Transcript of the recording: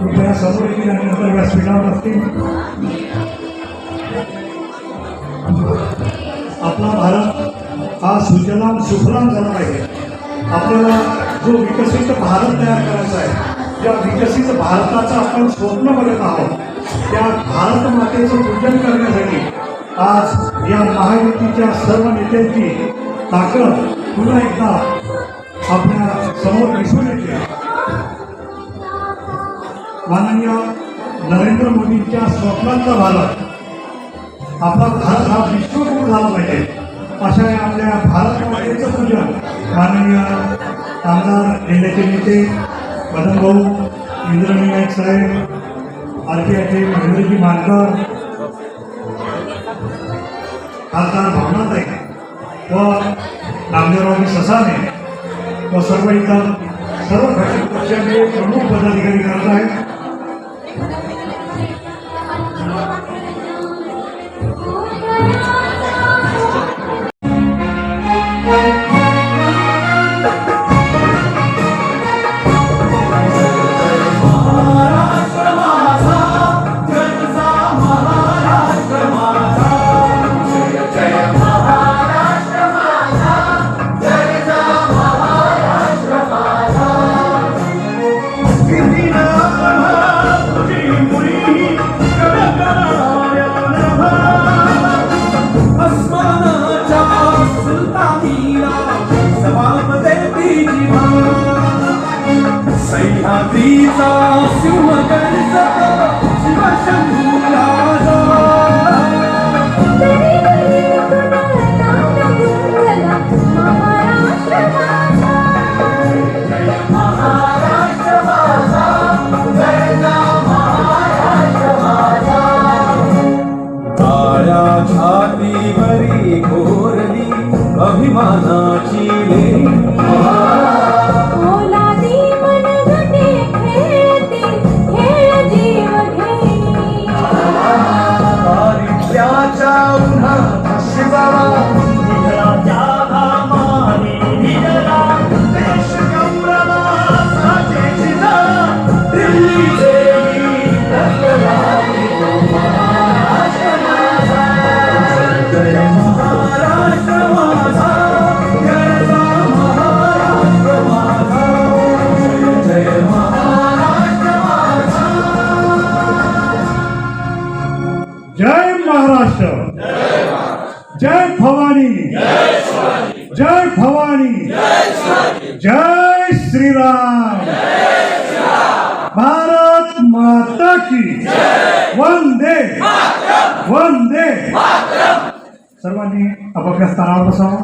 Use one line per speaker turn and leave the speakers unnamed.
कृपया समोर येतील आणि नंतर व्यासपीठावर असतील. आपला भारत हा सुजलाम सुफलाम झाला पाहिजे. आपल्याला जो विकसित भारत तयार करायचा आहे त्या विकसित भारताचं आपण स्वप्न बघत आहोत. त्या भारत मातेचं पूजन करण्यासाठी आज या महायुतीच्या सर्व नेत्यांची ताकद पुन्हा एकदा आपल्यासमोर दिसून येते. माननीय नरेंद्र मोदींच्या स्वप्नांचा भारत. आपला भारत हा विश्वगुरु झाला पाहिजे. अशा आपल्या भारत मातेचं पूजन माननीय आमदार जिल्ह्याचे नेते मदन भाऊ इंद्रविनायक साहेब आर महेंद्रजी मानकर खासदार भावनाताई व नामदेवरावजी ससाने व सर्व इतर सर्व घटक पक्षाचे प्रमुख पदाधिकारी करत आहेत.
सह्याद्रीचा सिंहगर्ज शिवशंभूला काळ्या छातीवरी घोरली अभिमानाची लेणी.
जय भवानी। जय भवानी। जय श्रीराम। भारत माता की वंदे वंदे सर्वांनी आपापल्या स्थानावर बसावं